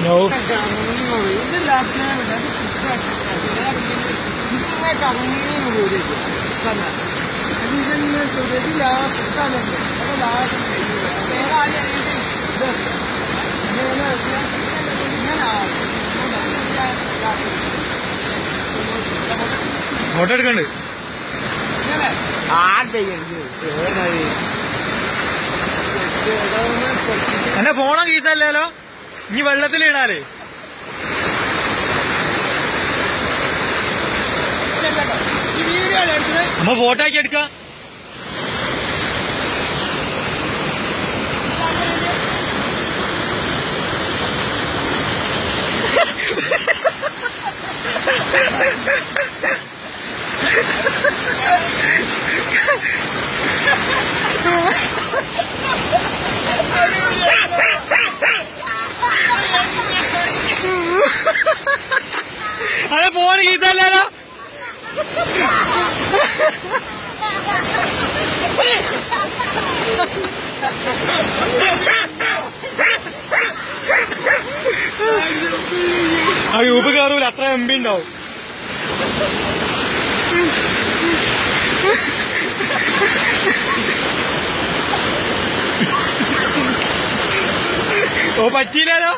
No ഇത് last ഇതിങ്ങനെ കറങ്ങിങ്ങനെ പോരേക്കും ഇതിങ്ങനെ ഇത് ലാസ്റ്റ് സ്ഥലമുണ്ട് അത് ലാസ്റ്റ് വേറെ ആരും ഇത് ഇങ്ങനെ ഇങ്ങനെ ആവും. ഫോട്ടോ എടുക്കണ്ട്. എന്നെ ഫോണോ കീസല്ലല്ലോ ഇനി വീഡിയോ എടുക്കുന്നത് നമ്മ ഫോട്ടോ ആക്കി എടുക്കാം. അതെ ഫോൺ കീസല്ലല്ലോ ആ യൂബ് കയറൂല അത്ര എം ബി ഉണ്ടാവും. ഓ പറ്റിയില്ലല്ലോ